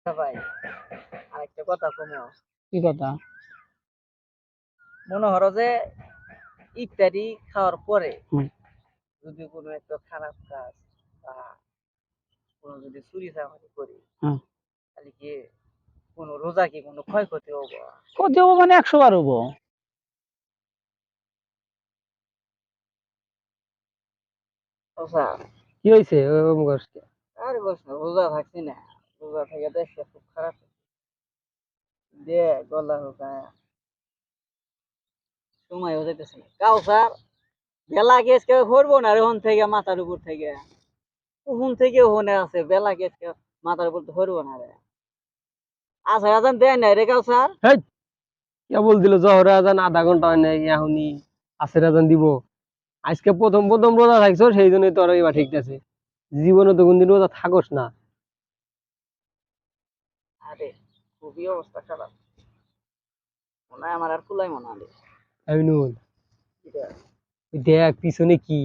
আচ্ছা ভাই আরেকটা কথা কমো কি কথা মনে হলো যে ইফতারি খাওয়ার পরে যদি কোনো একটা খারাপ কাজ বা কোনো যদি চুরি চামারি করি তাহলে কি কোনো রোজা কি কোনো ক্ষয়ক্ষতি হব কত হব মানে একশো বার হব আচ্ছা কি হয়েছে আরে বস রোজা থাকছি না রোজা থেকে দেশটা খুব খারাপ। দে গলা হোকায় সময় হয়ে যাইতেছে না। কাউ স্যার, বেলা গেছ কেউ করব না থেকে, মাথার উপর থেকে। ওখান থেকে ওখানে আছে, বেলা গেছ কেউ মাথার উপর তো করব না রে। আজান দেয় রে দিল আজান, আধা ঘণ্টা হয় নাই, এখনই আসের আজান দিব। আজকে প্রথম প্রথম রোজা থাকছো, সেই জন্যই তোর এবার ঠিক আছে। জীবনে তো কোনদিন রোজা থাকস না। আরে খুবই অবস্থা খারাপ। মনে হয় আমার আর কুলাই মনে হয় দেখ পিছনে কি?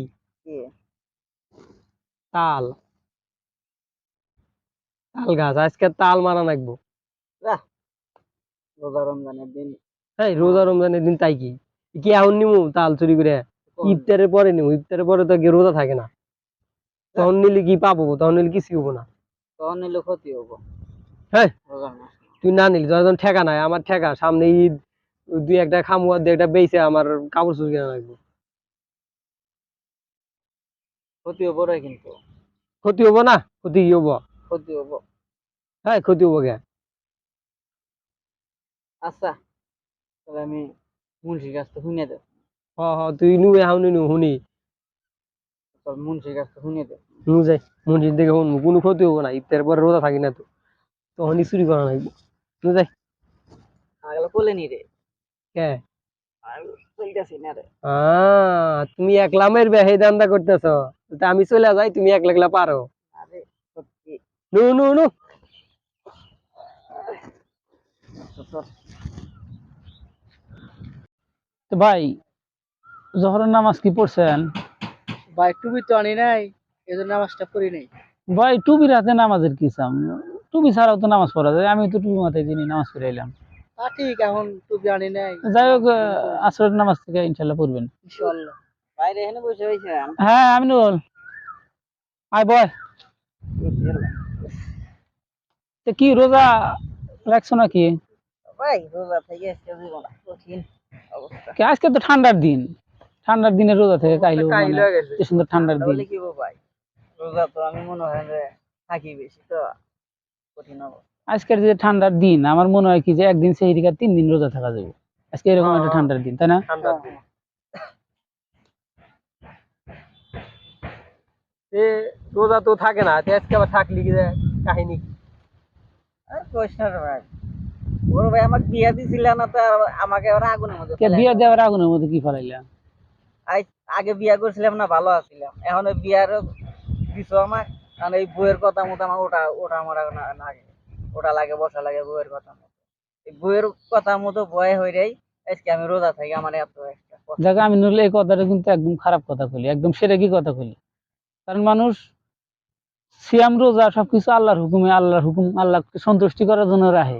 তাল। তাল গাছ আজকে তাল মারা লাগবো। রোজা রমজানের দিন। এই রোজা রমজানের দিন তাই কি? কি এখন নিমু তাল চুরি করে? ইফতারের পরে নিমু ইফতারের পরে তো রোজা থাকে না। তখন নিলে কি পাবো তখন নিলে কিছু হব না। তখন নিলে ক্ষতি হব। হ্যাঁ? তুই না নিলি যখন ঠেকা নাই আমার ঠেকা সামনে ঈদ দুই একটা খামু আর দুই একটা বেচে আমার কাপড় চুরি কেনা লাগবে। ক্ষতি হব রে কিন্তু। ক্ষতি হব না? ক্ষতি কি হব? ক্ষতি হব। হ্যাঁ ক্ষতি হব কে? আচ্ছা তাহলে আমি মুন্সির কাছ থেকে শুনে দেব হ হ তুই নু এখন নু শুনি। তোর মুন্সির কাছ থেকে শুনে দেব নু যাই মন্দির দেখে শুনব কোনো ক্ষতি হব না ইফতারের পরে রোজা থাকি না তো। তখনই চুরি করা লাগবে। যাই আগলা কোলে নি রে। কে? আমি চলতেছি না রে। আহ, তুমি একলা মারবে সেই দান্দা করতেছ। আমি চলে যাই তুমি একলা একলা পারো। নু নু নু। তো ভাই জহরের নামাজ কি পড়ছেন? ভাই টুপি তো আনি নাই এই জন্য নামাজটা করি নাই। ভাই টুপির হাতে নামাজের কি চাম? টুপি ছাড়াও তো নামাজ পড়া যায় আমি তো টুপি মাথায় দিনই নামাজ পড়ে এলাম ঠিক এখন টুপি আনি নাই। যাই হোক আসরের নামাজ থেকে ইনশাল্লাহ পড়বেন। ইনশাল্লাহ। বাইরে এখানে বসে হয়েছেন হ্যাঁ আমি বল আয় বয়। তো কি রোজা রাখছো নাকি? ভাই রোজা থেকে আজকে জীবন কঠিন অবস্থা। আজকে তো ঠান্ডার দিন। ঠান্ডার দিনে রোজা থেকে কাইলো। কি সুন্দর ঠান্ডার দিন। কি ভাই? রোজা তো আমি মনে হয় থাকি বেশি তো। আজকের যে ঠান্ডার দিন আমার মনে হয় কি যে একদিন সেই দিকে তিন দিন রোজা থাকা যাবে। আজকে এরকম একটা হ্যাঁ। ঠান্ডার দিন তাই না? রোজা তো থাকে না আজকে আবার থাকলি কি কাহিনী? আর কইস না ভাই। ওর ভাই আমাকে বিয়া দিছিল না তো আমাকে আবার আগুনের মধ্যে কে ফেলাই দেওয়ার আগুনের মধ্যে কি ফেলাইলা? আই- আগে বিয়া করছিলাম না ভালো আছিলাম। এখন বিয়ার দিছ আমার কারণ এই বইয়ের কথা মতো আমার ওটা ওটা আমার এখন লাগে। ওটা লাগে বসা লাগে বইয়ের কথা মতো। এই বইয়ের কথা মতো ভয় হয়ে যাই আজকে আমি রোজা থাকি আমার এত একটা কষ্ট। আমি নইলে এই কথাটা কিন্তু একদম খারাপ কথা বলি একদম সেটা কি কথা বলি কারণ মানুষ সিয়াম রোজা সবকিছু আল্লাহর হুকুমে আল্লাহর হুকুম আল্লাহকে সন্তুষ্টি করার জন্য রাখে।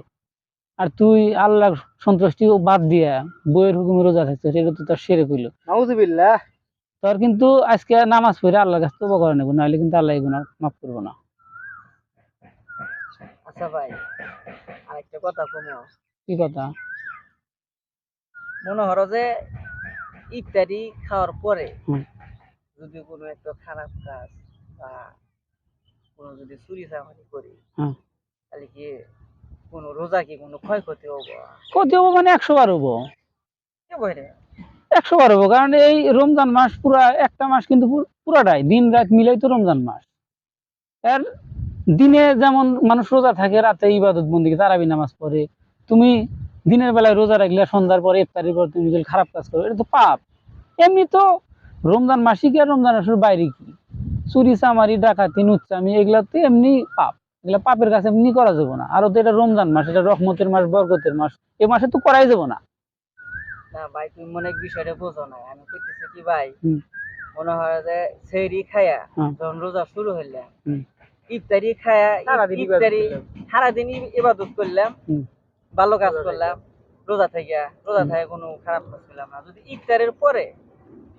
আর তুই আল্লাহর সন্তুষ্টি বাদ দিয়া বইয়ের হুকুমে রোজা থাকছিস এটা তো তার সেরে কইল নাউজুবিল্লাহ। তোর কিন্তু আজকে নামাজ পড়ে আল্লাহর কাছে তোবা করে নেব নাহলে কিন্তু আল্লাহ এগুলো মাফ করব না। আচ্ছা ভাই আরেকটা কথা কমো। কি কথা? মনে হলো যে ইফতারি খাওয়ার পরে যদি কোনো একটা খারাপ কাজ বা কোনো যদি চুরি চামারি করি। তাহলে কি কোনো রোজা কি কোনো ক্ষয়ক্ষতি হব? কত হব মানে একশো বার হব। কে বই একশো বার কারণ এই রমজান মাস পুরা, একটা মাস কিন্তু পুরাটাই। দিন রাত মিলাই তো রমজান মাস। আর দিনে যেমন মানুষ রোজা থাকে, রাতে ইবাদত বন্দি, তারাবি নামাজ পড়ে। তুমি দিনের বেলায় রোজা রাখলে সন্ধ্যার পরে ইফতারির পর তুমি যদি খারাপ কাজ করো, এটা তো পাপ। এমনি তো রমজান মাসি কি আর রমজান মাসের বাইরে কি? চুরি, চামারি, ডাকাতি নুচ্চামি এগুলা তো এমনি পাপ। এগুলা পাপের কাছে এমনি করা যাবে না। আরও তো এটা রমজান মাস, এটা রহমতের মাস, বরকতের মাস। এ মাসে তো করাই যাব না। না ভাই তুমি মনে হয় বিষয়টা বোঝো না আমি কইতেছি কি ভাই মনে হয় যে সেরি খায়া যখন রোজা শুরু হইলে হুম। ইফতারি খায়া ইফতারি সারাদিন ইবাদত করলাম ভালো কাজ করলাম রোজা থেকে রোজা। থেকে কোনো খারাপ কাজ করলাম না। যদি ইফতারের পরে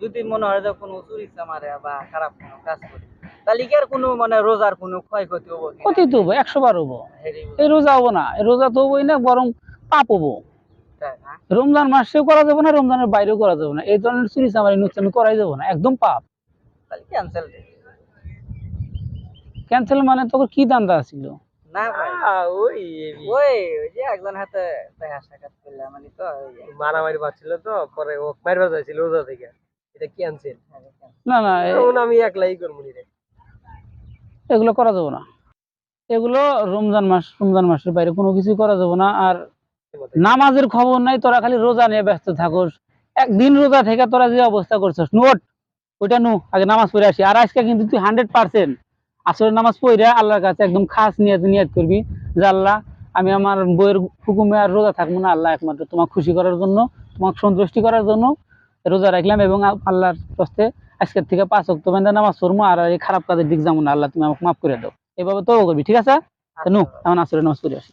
যদি মনে হয় যে কোনো চুরি চামারে বা খারাপ কোনো কাজ করি তাহলে কি আর কোনো মানে রোজার কোনো ক্ষয়ক্ষতি হব ক্ষতি তো হব একশো বার হব। হেরি এই রোজা হব না এই রোজা তো হবোই না বরং পাপ হব? রমজান মাসেও করা যাবে না রমজানের বাইরেও করা যাবে না। এই ধরনের চুরি চামারি নুকসানি করাই যাব না একদম পাপ। ক্যান্সেল ক্যান্সেল মানে তোকে কি দান্দা ছিল? না ভাই। ওই ওই ওই যে একজন হাতে সাক্ষাৎ করলাম মানে তো মারামারি পাচ্ছিল তো পরে ও যাইছিল রোজা থেকে। এটা ক্যান্সেল না না এখন আমি একলাই করব রে। এগুলো করা যাবে না। এগুলো রমজান মাস রমজান মাসের বাইরে কোনো কিছু করা যাবে না। আর নামাজের খবর নাই তোরা খালি রোজা নিয়ে ব্যস্ত থাকোস। একদিন রোজা থেকে তোরা যে অবস্থা করছিস নোট ওইটা নু আগে নামাজ পড়ে আসি। আর আজকে কিন্তু তুই হান্ড্রেড পার্সেন্ট আসলে নামাজ পড়ে আল্লাহর কাছে একদম খাস নিয়ে নিয়ত করবি যে আল্লাহ আমি আমার বইয়ের হুকুমে আর রোজা থাকব না। আল্লাহ একমাত্র তোমাকে খুশি করার জন্য তোমাকে সন্তুষ্টি করার জন্য রোজা রাখলাম এবং আল্লাহর কষ্টে আজকের থেকে পাঁচ অক্ট বেঁধে নামাজ পড়ব আর এই খারাপ কাজের দিক যাব না। আল্লাহ তুমি আমাকে মাফ করে দাও। এভাবে তো করবি ঠিক আছে? নু এখন আসলে নামাজ পড়ে আসি।